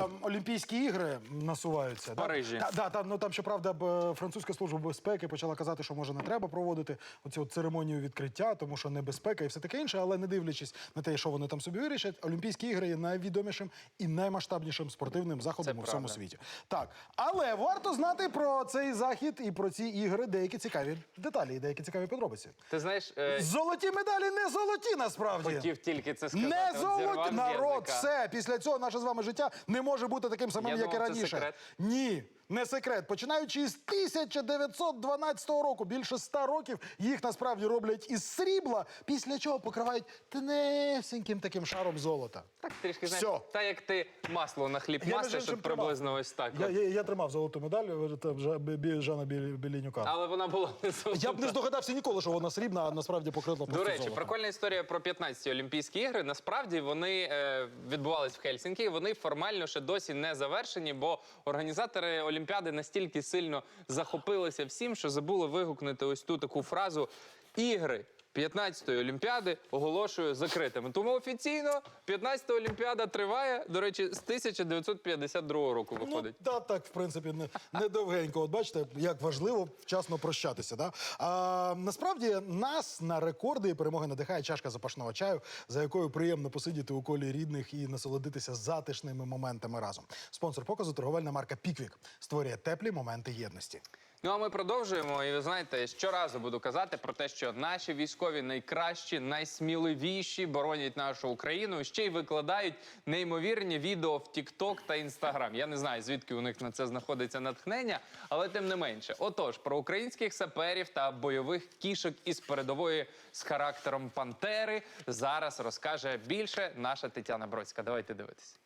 е, Олімпійські ігри насуваються. да? Парижі. Та, да, там, ну, там, щоправда, б, французька служба безпеки почала казати, що може не треба проводити оцю от церемонію відкриття, тому що небезпека і все таке інше, але не дивлячись на те, що вони там собі вирішать, Олімпійські ігри є найвідомішим і наймасштабнішим спортивним заходом Це у всьому правда. світі. Так, але варто знати про цей захід і про ці ігри деякі цікаві деталі і деякі цікаві подробиці. Ти знаєш, е, Золоті медалі не золоті насправді. хотів тільки це сказати. Не от золоті з народ, язика. все. Після цього наше з вами життя не може бути таким самим, Я як і раніше. це секрет. Ні, не секрет. Починаючи з 1912 року, більше ста років їх насправді роблять із срібла, після чого покривають тонесеньким таким шаром золота. Так трішки знаєш, Всьо. та як ти масло на хліб Я, між мастиш, іншим, от тримав. приблизно ось так. Я, от. я, я тримав золоту медаль е, там, Жа- Бі- Бі- Жана Бі- Білінюка. Але вона була не золота. Я б не здогадався ніколи, що вона срібна, а насправді покрила просто До речі, золотом. прикольна історія про 15-ті Олімпійські ігри. Насправді вони е, відбувались в Хельсінкі. і Вони формально ще досі не завершені, бо організатори Олімпіади настільки сильно захопилися всім, що забули вигукнути ось ту таку фразу ігри. 15-ї Олімпіади оголошую закритими. Тому офіційно 15-та Олімпіада триває, до речі, з 1952 року виходить. Ну, та, так, в принципі, не, не довгенько. От бачите, як важливо вчасно прощатися. Да? А, насправді нас на рекорди і перемоги надихає чашка запашного чаю, за якою приємно посидіти у колі рідних і насолодитися затишними моментами разом. Спонсор показу торговельна марка Піквік створює теплі моменти єдності. Ну а ми продовжуємо. І ви знаєте, щоразу буду казати про те, що наші військові найкращі, найсміливіші боронять нашу Україну. Ще й викладають неймовірні відео в TikTok та Instagram. Я не знаю, звідки у них на це знаходиться натхнення, але тим не менше. Отож, про українських саперів та бойових кішок із передової з характером пантери зараз розкаже більше наша Тетяна Бродська. Давайте дивитися.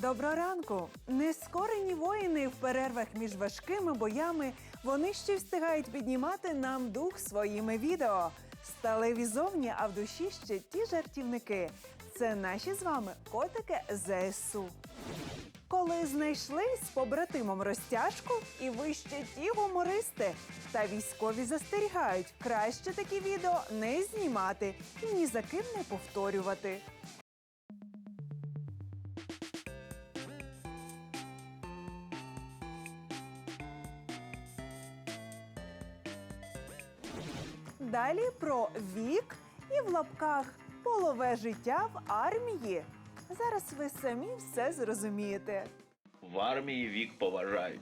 Доброго ранку! Нескорені воїни в перервах між важкими боями вони ще встигають піднімати нам дух своїми відео. Сталеві зовні, а в душі ще ті жартівники. Це наші з вами котики ЗСУ. Коли знайшли з побратимом розтяжку, і ви ще ті гумористи. Та військові застерігають, краще такі відео не знімати і ні за ким не повторювати. Далі про вік і в лапках полове життя в армії. Зараз ви самі все зрозумієте. В армії вік поважають.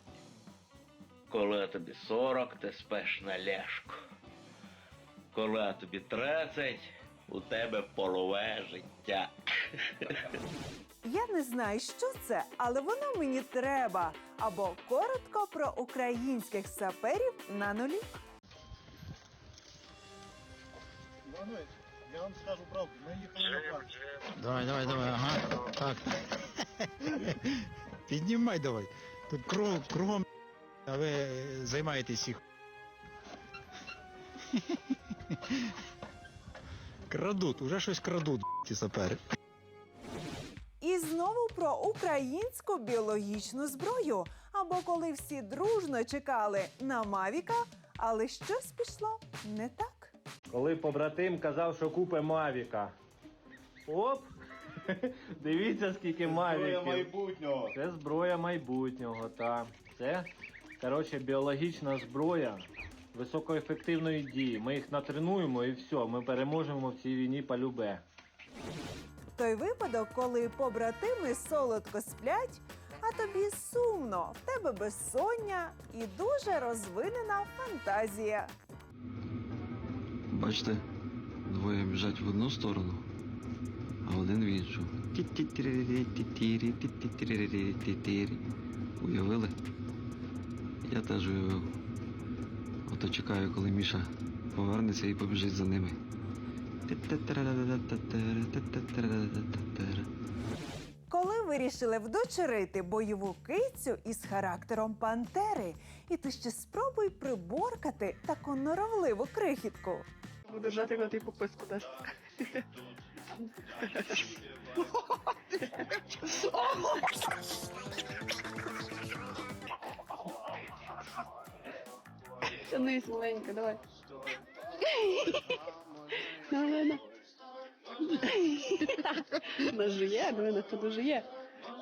Коли тобі 40, ти спеш на ляшку. Коли тобі 30, у тебе полове життя. Я не знаю, що це, але воно мені треба. Або коротко про українських саперів на нулі. Я вам скажу правду, ми їхали на парк. Давай, давай, давай, ага. Так. Піднімай давай. Тут круг, кругом, а ви займаєтесь їх. Крадуть, уже щось крадуть, ці сапери. І знову про українську біологічну зброю. Або коли всі дружно чекали на Мавіка, але щось пішло не так. Коли побратим казав, що купе Мавіка. Оп! Дивіться, скільки Зброя майбутнього. Це зброя майбутнього, так. Це, коротше, біологічна зброя високоефективної дії. Ми їх натренуємо і все, ми переможемо в цій війні полюбе. Той випадок, коли побратими солодко сплять, а тобі сумно, в тебе безсоння і дуже розвинена фантазія. Бачите, двоє біжать в одну сторону, а один в іншу. Уявили? Я теж уявив. Ото чекаю, коли Міша повернеться і побіжить за ними. Коли вирішили вдочерити бойову кицю із характером пантери, і ти ще спробуй приборкати таку норовливу крихітку. Буду жати, коли ти пописку дасть. Тянись маленько, давай. Давай, давай. Нас же є, диви, на тебе є.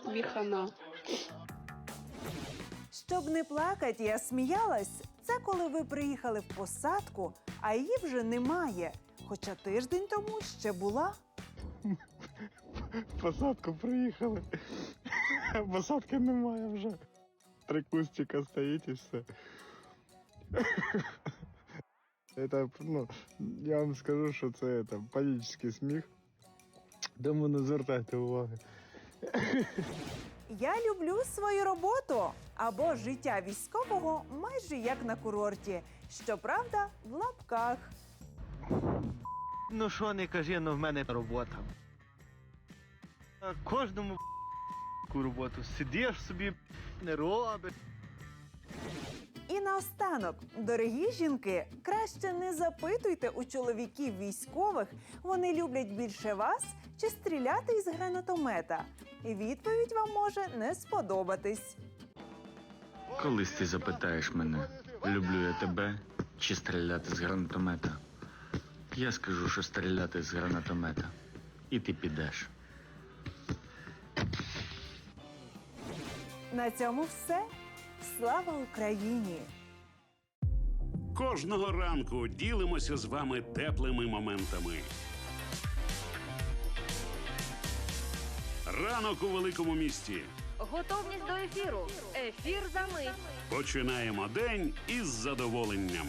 Тобі хана. Щоб не плакати, я сміялась. Це коли ви приїхали в посадку, а її вже немає. Хоча тиждень тому ще була. Посадку приїхали. Посадки немає вже. Три кустика стоїть і все. Это, ну, я вам скажу, що це это, панічний сміх. Тому не звертайте уваги. Я люблю свою роботу або життя військового майже як на курорті. Щоправда, в лапках. Ну що не кажи, но в мене робота. А Кожному ку роботу сидиш собі, не робиш. І наостанок, дорогі жінки, краще не запитуйте у чоловіків військових, вони люблять більше вас чи стріляти із гранатомета. І відповідь вам може не сподобатись. Колись ти запитаєш мене, люблю я тебе чи стріляти з гранатомета. Я скажу, що стріляти з гранатомета. І ти підеш. На цьому все. Слава Україні! Кожного ранку ділимося з вами теплими моментами. Ранок у великому місті. Готовність до ефіру. Ефір за мить. Починаємо день із задоволенням.